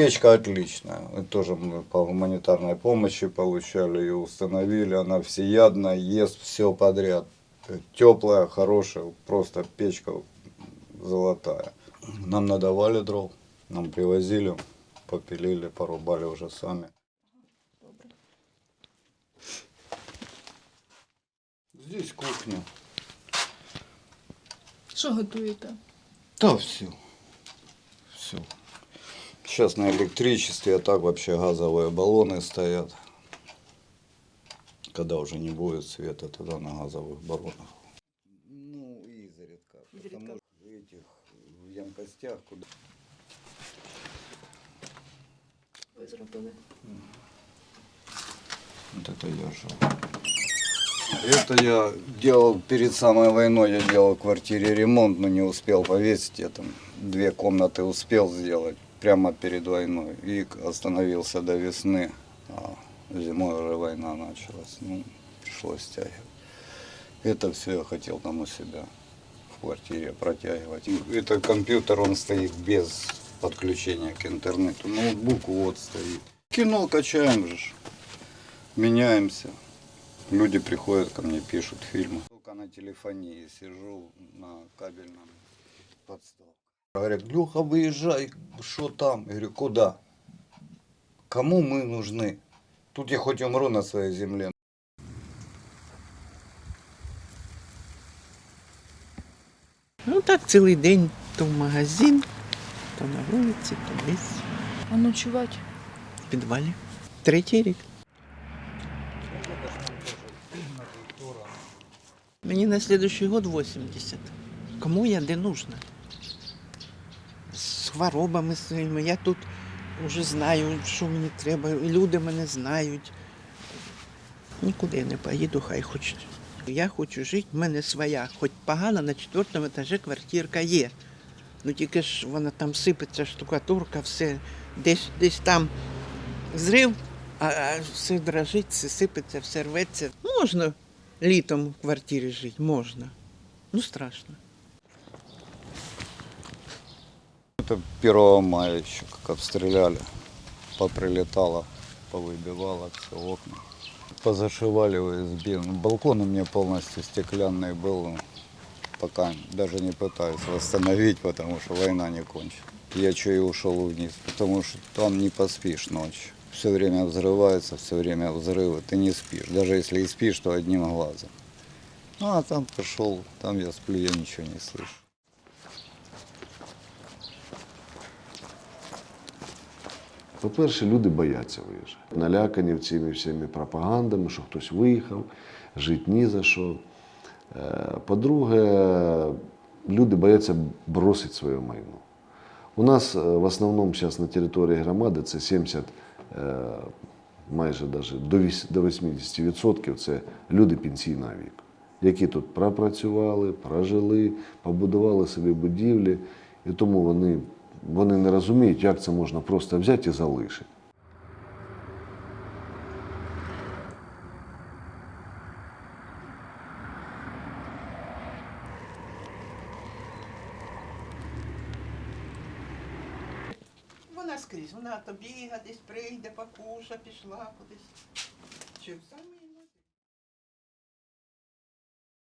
печка отличная. И тоже мы по гуманитарной помощи получали ее установили. Она всеядная, ест все подряд. Теплая, хорошая, просто печка золотая. Нам надавали дров, нам привозили, попилили, порубали уже сами. Здесь кухня. Що готуєте? Да, все. Все. Сейчас на электричестве, а так вообще газовые баллоны стоят. Когда уже не будет света, тогда на газовых баллонах. Ну, изредка. Потому что этих в емкостях, куда Ви зробили? Вот это я жил. Это я делал перед самой войной, я делал в квартире ремонт, но не успел повесить. Я там две комнаты успел сделать прямо перед войной. И остановился до весны. А зимой уже война началась. Ну, пришлось стягивать. Это все я хотел там у себя в квартире протягивать. Это компьютер, он стоит без подключения к интернету. Ноутбук вот стоит. Кино качаем же. Меняемся. Люди приходят ко мне, пишут фильмы. Только на телефонии сижу на кабельном подставке. Говорят, Люха, выезжай, что там? Я говорю, куда? Кому мы нужны? Тут я хоть умру на своей земле. Ну так цілий день то в магазин, то на вулиці, то десь А ночувати? в підвалі. Третій рік. Мені на следующий год 80. Кому я де нужна? Хворобами своїми. Я тут вже знаю, що мені треба. Люди мене знають. Нікуди не поїду, хай хочуть. Я хочу жити, в мене своя, хоч погана, на четвертому етажі квартирка є. Ну тільки ж вона там сипеться, штукатурка, все. Десь, десь там зрив, а, а все дрожить, все сипеться, все рветься. Можна літом в квартирі жити, можна. Ну страшно. Это 1 мая еще как обстреляли. Поприлетало, повыбивало все окна. Позашивали ОСБ. Ну, балкон у меня полностью стеклянный был. ну, Пока даже не пытаюсь восстановить, потому что война не кончена. Я что и ушел вниз, потому что там не поспишь ночью. Все время взрывается, все время взрывы, ты не спишь. Даже если и спишь, то одним глазом. Ну, а там пошел, там я сплю, я ничего не слышу. По-перше, люди бояться виїжджати. Налякані цими всіми пропагандами, що хтось виїхав, жити ні за що. Е, По-друге, люди бояться бросити своє майно. У нас е, в основному зараз на території громади це 70, е, майже віс- до 80% це люди пенсійного віку, які тут пропрацювали, прожили, побудували собі будівлі, і тому вони, вони не розуміють, як це можна просто взяти і залишити. Вона скрізь, вона то біга, десь прийде, покуша, пішла кудись. Чи самі